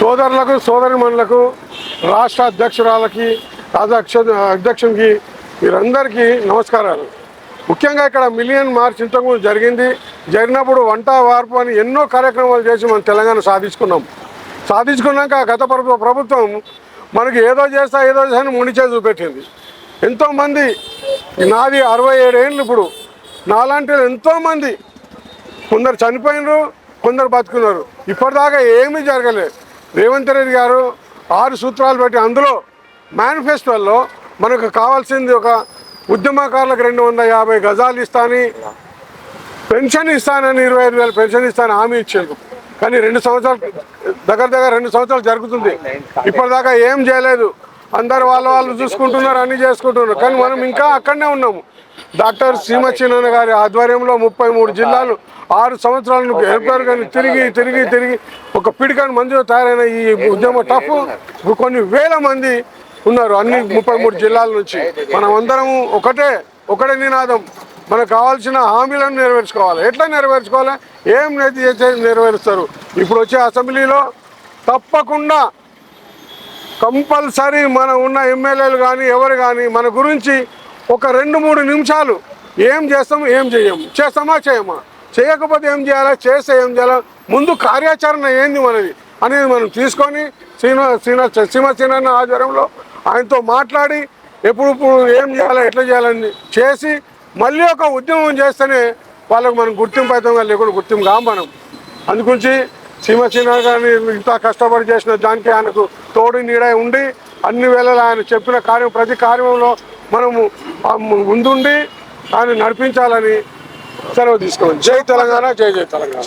సోదరులకు సోదరిమణులకు రాష్ట్ర అధ్యక్షురాలకి అధ్యక్ష అధ్యక్షునికి వీరందరికీ నమస్కారాలు. ముఖ్యంగా ఇక్కడ మిలియన్ మార్చ్ ఇంతకుముందు జరిగింది. జరిగినప్పుడు వంట వార్పు అని ఎన్నో కార్యక్రమాలు చేసి మనం తెలంగాణ సాధించుకున్నాం. సాధించుకున్నాక గత ప్రభుత్వం మనకి ఏదో చేస్తా ఏదో చేస్తా అని మునిచే చూపెట్టింది. ఎంతోమంది నాది అరవై ఏడు ఏళ్ళు ఇప్పుడు. నాలాంటి ఎంతోమంది. కొందరు చనిపోయినరు కొందరు బతుకున్నారు. ఇప్పటిదాకా ఏమీ జరగలేదు. రేవంత్ రెడ్డి గారు ఆరు సూత్రాలు పెట్టి అందులో మేనిఫెస్టోల్లో మనకు కావాల్సింది ఒక ఉద్యమకారులకు రెండు వందల యాభై గజాలు ఇస్తాని పెన్షన్ ఇస్తానని ఇరవై ఐదు వేల పెన్షన్ ఇస్తాను హామీ ఇచ్చారు. కానీ రెండు సంవత్సరాలు దగ్గర దగ్గర రెండు సంవత్సరాలు జరుగుతుంది. ఇప్పటిదాకా ఏం చేయలేదు. అందరు వాళ్ళ వాళ్ళు చూసుకుంటున్నారు అన్ని చేసుకుంటున్నారు. కానీ మనం ఇంకా అక్కడనే ఉన్నాము. డాక్టర్ సీమచ్చినన్న గారి ఆధ్వర్యంలో ముప్పై మూడు జిల్లాలు ఆరు సంవత్సరాల నుంచి ఏర్పాటు కానీ తిరిగి తిరిగి తిరిగి ఒక పిడికాని మందిలో తయారైన ఈ ఉద్యమ టఫ్ కొన్ని వేల మంది ఉన్నారు అన్ని ముప్పై మూడు జిల్లాల నుంచి. మనం అందరం ఒకటే ఒకటే నినాదం. మనకు కావాల్సిన హామీలను నెరవేర్చుకోవాలి. ఎట్లా నెరవేర్చుకోవాలి? ఏం నేతి చేస్తే నెరవేరుస్తారు? ఇప్పుడు వచ్చే అసెంబ్లీలో తప్పకుండా కంపల్సరీ మన ఉన్న ఎమ్మెల్యేలు కానీ ఎవరు కానీ మన గురించి ఒక రెండు మూడు నిమిషాలు ఏం చేస్తాము ఏం చేయము చేస్తామా చేయమా? చేయకపోతే ఏం చేయాలా? చేస్తే ఏం చేయాలా? ముందు కార్యాచరణ ఏంది మనది? అనేది మనం తీసుకొని శ్రీన శ్రీన శ్రీమశ్రీనన్న ఆధ్వర్యంలో ఆయనతో మాట్లాడి ఎప్పుడు ఇప్పుడు ఏం చేయాలా ఎట్లా చేయాలని చేసి మళ్ళీ ఒక ఉద్యమం చేస్తేనే వాళ్ళకు మనం గుర్తింపు అవుతాం లేకుండా గుర్తింపు కాం మనం. అందుగురించి సీమసీన గారిని ఇంత కష్టపడి చేసిన దానికి ఆయనకు తోడు నీడ ఉండి అన్ని వేళలా ఆయన చెప్పిన కార్యం ప్రతి కార్యంలో మనము ముందుండి ఆయన నడిపించాలని సెలవు తీసుకోండి. జై తెలంగాణ జై జై తెలంగాణ.